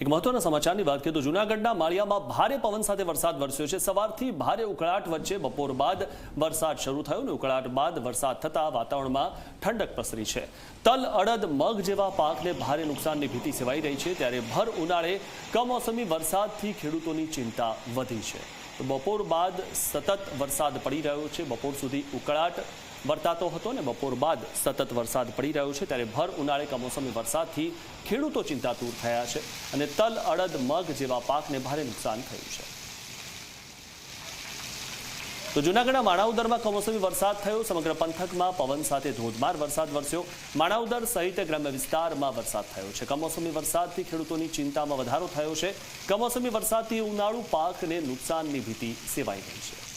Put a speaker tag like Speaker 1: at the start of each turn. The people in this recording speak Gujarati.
Speaker 1: એક મહત્વના સમાચારની વાત કરીએ તો જૂનાગઢના માળિયામાં ભારે પવન સાથે વરસાદ વરસ્યો છે. સવારથી ભારે ઉકળાટ વચ્ચે બપોર બાદ વરસાદ શરૂ થયો અને ઉકળાટ બાદ વરસાદ થતા વાતાવરણમાં ઠંડક પ્રસરી છે. તલ, અડદ, મગ જેવા પાકને ભારે નુકસાનની ભીતિ સેવાઈ રહી છે. ત્યારે ભર ઉનાળે કમોસમી વરસાદથી ખેડૂતોની ચિંતા વધી છે. તો બપોર બાદ સતત વરસાદ પડી રહ્યો છે. બપોર સુધી ઉકળાટ વર્તાતો હતો ને બપોર બાદ સતત વરસાદ પડી રહ્યો છે. ત્યારે ભર ઉનાળે કમોસમી વરસાદથી ખેડૂતો ચિંતાતુર થયા છે. અને તલ, અડદ, મગ જેવા પાકને ભારે નુકસાન થયું છે. તો જૂનાગઢના માણાવદરમાં કમોસમી વરસાદ થયો. સમગ્ર પંથકમાં પવન સાથે ધોધમાર વરસાદ વરસ્યો. માણાવદર સહિત ગ્રામ્ય વિસ્તારમાં વરસાદ થયો છે. કમોસમી વરસાદથી ખેડૂતોની ચિંતામાં વધારો થયો છે. કમોસમી વરસાદથી ઉનાળુ પાકને નુકસાનની ભીતિ સેવાઈ રહી છે.